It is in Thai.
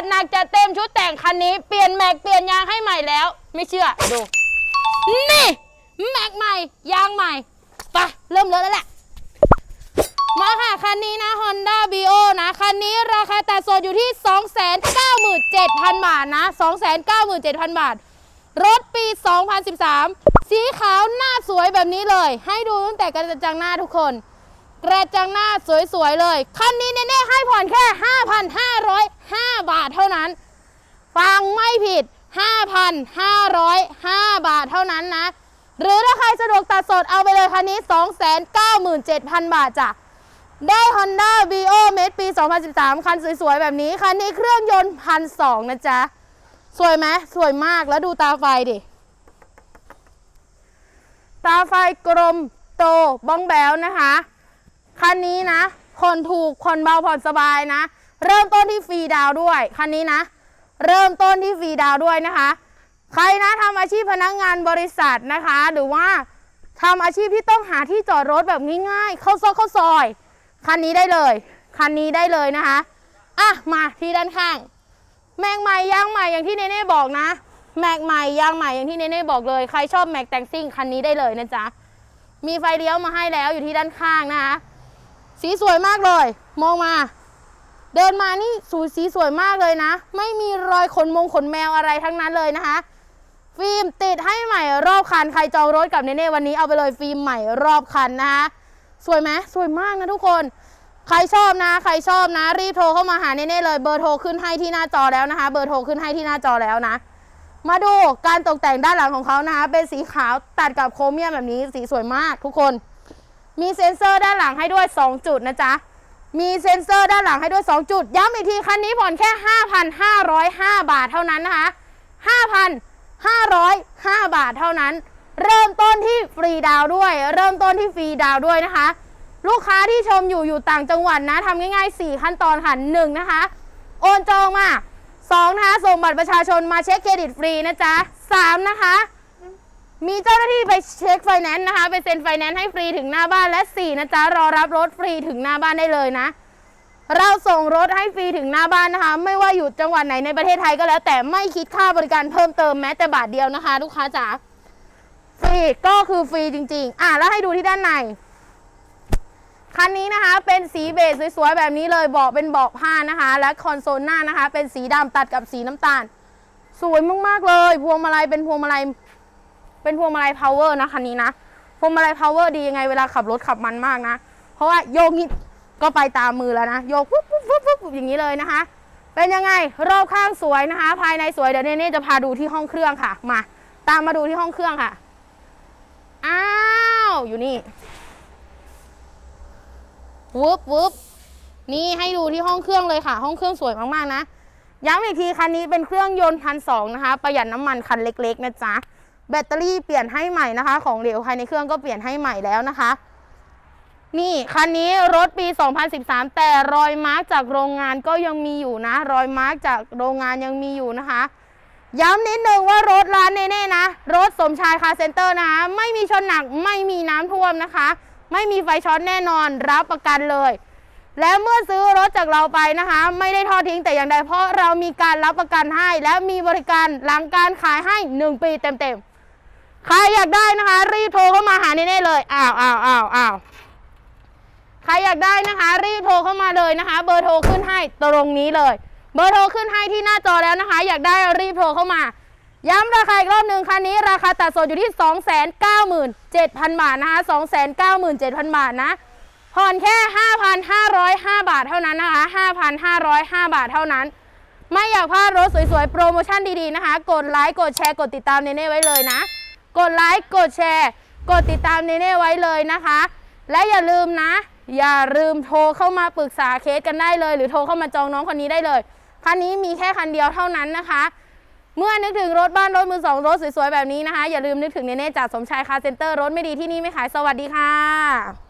ดหนักจัดเต็มชุดแต่งคันนี้เปลี่ยนแม็กเปลี่ยนยางให้ใหม่แล้ว ไม่เชื่อดู นี่ แม็กใหม่ ยางใหม่ไปเริ่มเลยแล้วแหละ มาค่ะ คันนี้นะ Honda b i o นะ คันนี้ราคาแตัดสดอยู่ที่ 297,000 บาทนะ 297,000 บาท รถปี 2013 สีขาวหน้าสวยแบบนี้เลย ให้ดูตั้งแต่กระจังหน้าทุกคนกระจังหน้าสวยๆเลย คันนี้เน่ๆให้ผ่อนแค่ 5 บาทเท่านั้น ฟังไม่ผิด 5,505 บาทเท่านั้นนะ หรือถ้าใครสะดวกตัดสดเอาไปเลยคันนี้ 297,000 บาทจ้ะ ได้ Honda v i o m a t ปี 2013 คันสวยๆ แบบนี้ คันนี้เครื่องยนต์พันสองนะจ๊ะ สวยไหมสวยมากแล้วดูตาไฟดิ ตาไฟกลมโตบ้องแบวนะคะ คันนี้นะผ่อนถูกผ่อนเบาผ่อนสบายนะ เริ่มต้นที่ฟรีดาวด้วยคันนี้นะ เริ่มต้นที่ฟรีดาวด้วยนะคะ ใครนะทำอาชีพพนักงานบริษัทนะคะ หรือว่าทำอาชีพที่ต้องหาที่จอดรถแบบง่ายๆ เข้าซอกเข้าซอย คันนี้ได้เลย คันนี้ได้เลยนะคะอะมาที่ด้านข้าง แม็กใหม่ยางใหม่อย่างที่เนเน่บอกนะ แม็กใหม่ยางใหม่อย่างที่เนเน่บอกเลย ใครชอบแม็กแต่งซิ่งคันนี้ได้เลยนะจ๊ะ มีไฟเลี้ยวมาให้แล้วอยู่ที่ด้านข้างนะคะ สีสวยมากเลย มองมา เดินมานี่สูสีสวยมากเลยนะ ไม่มีรอยขนมงขนแมวอะไรทั้งนั้นเลยนะคะ ฟิล์มติดให้ใหม่รอบคัน ใครจองรถกับเนเน่วันนี้เอาไปเลยฟิล์มใหม่รอบคันนะคะ สวยไหมสวยมากนะทุกคนใครชอบนะ ใครชอบนะ รีบโทรเข้ามาหาเนเน่เลยเบอร์โทรขึ้นให้ที่หน้าจอแล้วนะคะ เบอร์โทรขึ้นให้ที่หน้าจอแล้วนะ มาดูการตกแต่งด้านหลังของเขานะคะ เป็นสีขาวตัดกับโครเมียมแบบนี้สีสวยมากทุกคน มีเซ็นเซอร์ด้านหลังให้ด้วย 2 จุดนะจ๊ะ มีเซ็นเซอร์ด้านหลังให้ด้วย 2 จุด ย้ำอีกทีคันนี้ผ่อนแค่ 5,505 บาทเท่านั้นนะคะ 5,505 บาทเท่านั้น เริ่มต้นที่ฟรีดาวด้วย เริ่มต้นที่ฟรีดาวด้วยนะคะ ลูกค้าที่ชมอยู่อยู่ต่างจังหวัดนะทำง่ายๆ 4 ขั้นตอนค่ะ 1 นะคะ โอนจองมา 2 นะคะ ส่งบัตรประชาชนมาเช็คเครดิตฟรีนะจ๊ะ 3 นะคะ ไปเช็คไฟแนนซ์นะคะ ไปเซ็นไฟแนนซ์ให้ฟรีถึงหน้าบ้านและ 4 นะจ๊ะ รอรับรถฟรีถึงหน้าบ้านได้เลยนะ เราส่งรถให้ฟรีถึงหน้าบ้านนะคะ ไม่ว่าอยู่จังหวัดไหนในประเทศไทยก็แล้ว แต่ไม่คิดค่าบริการเพิ่มเติมแม้แต่บาทเดียวนะคะ ลูกค้าจ๋าฟรีก็คือฟรีจริง ๆ อะแล้วให้ดูที่ด้านในคันนี้นะคะเป็นสีเบจสวยๆแบบนี้เลยเบาะเป็นเบาะผ้านะคะ และคอนโซลหน้านะคะ เป็นสีดำตัดกับสีน้ำตาล สวยมากๆเลย พวงมาลัยเป็นพวงมาลัย เป็นพวงมาลัย power นะคันนี้นะพวงมาลัย power ดียังไงเวลาขับรถขับมันมากนะ เพราะว่าโยกนิดก็ไปตามมือแล้วนะ โยกปุ๊บปุ๊บปุ๊บปุ๊บอย่างนี้เลยนะคะ เป็นยังไงรอบข้างสวยนะคะ ภายในสวยเดี๋ยวเนเน่จะพาดูที่ห้องเครื่องค่ะ มา ตามมาดูที่ห้องเครื่องค่ะอ้าวอยู่นี่วึบวึบนี่ให้ดูที่ห้องเครื่องเลยค่ะ ห้องเครื่องสวยมากๆนะย้ำอีกทีคันนี้เป็นเครื่องยนต์พันสองนะคะ ประหยัดน้ำมันคันเล็ก ๆ นะจ๊ะ แบตเตอรี่เปลี่ยนให้ใหม่นะคะ ของเหลวภายในเครื่องก็เปลี่ยนให้ใหม่แล้วนะคะ นี่คันนี้รถปี 2013 แต่รอยมาร์กจากโรงงานก็ยังมีอยู่นะ รอยมาร์กจากโรงงานยังมีอยู่นะคะ ย้ำนิดนึงว่ารถร้านเน่ๆนะ รถสมชายคาร์เซ็นเตอร์นะคะ ไม่มีชนหนักไม่มีน้ำท่วมนะคะ ไม่มีไฟช็อตแน่นอนรับประกันเลยและเมื่อซื้อรถจากเราไปนะคะ ไม่ได้ทอดทิ้งแต่อย่างใดเพราะเรามีการรับประกันให้ และมีบริการหลังการขายให้ 1 ปีเต็มๆ ใครอยากได้นะคะ รีบโทรเข้ามาหาเน่ๆเลยอ้าวอ้าวอ้าวอ้าวใครอยากได้นะคะ รีบโทรเข้ามาเลยนะคะ เบอร์โทรขึ้นให้ตรงนี้เลย เบอร์โทรขึ้นให้ที่หน้าจอแล้วนะคะ อยากได้รีบโทรเข้ามา ย้ำราคาอีกรอบหนึ่งคันนี้ราคาตัดสดอยู่ที่ 297,000 บาทนะคะ 297,000 บาทนะผ่อนแค่ 5,505 บาทเท่านั้นนะคะ 5,505 บาทเท่านั้น ไม่อยากพลาดรถสวยๆ โปรโมชั่นดีๆนะคะ กดไลค์ กดแชร์ กดติดตามเนเน่ไว้เลยนะ กดไลค์กดแชร์ กดติดตามเนเน่ไว้เลยนะคะ และอย่าลืมนะ อย่าลืมโทรเข้ามาปรึกษาเคสกันได้เลย หรือโทรเข้ามาจองน้องคนนี้ได้เลยคันนี้มีแค่คันเดียวเท่านั้นนะคะ เมื่อนึกถึงรถบ้านรถมือสองรถสวยๆแบบนี้นะคะ อย่าลืมนึกถึงเนเน่จากสมชายคาเซ็นเตอร์รถไม่ดีที่นี่ไม่ขายสวัสดีค่ะ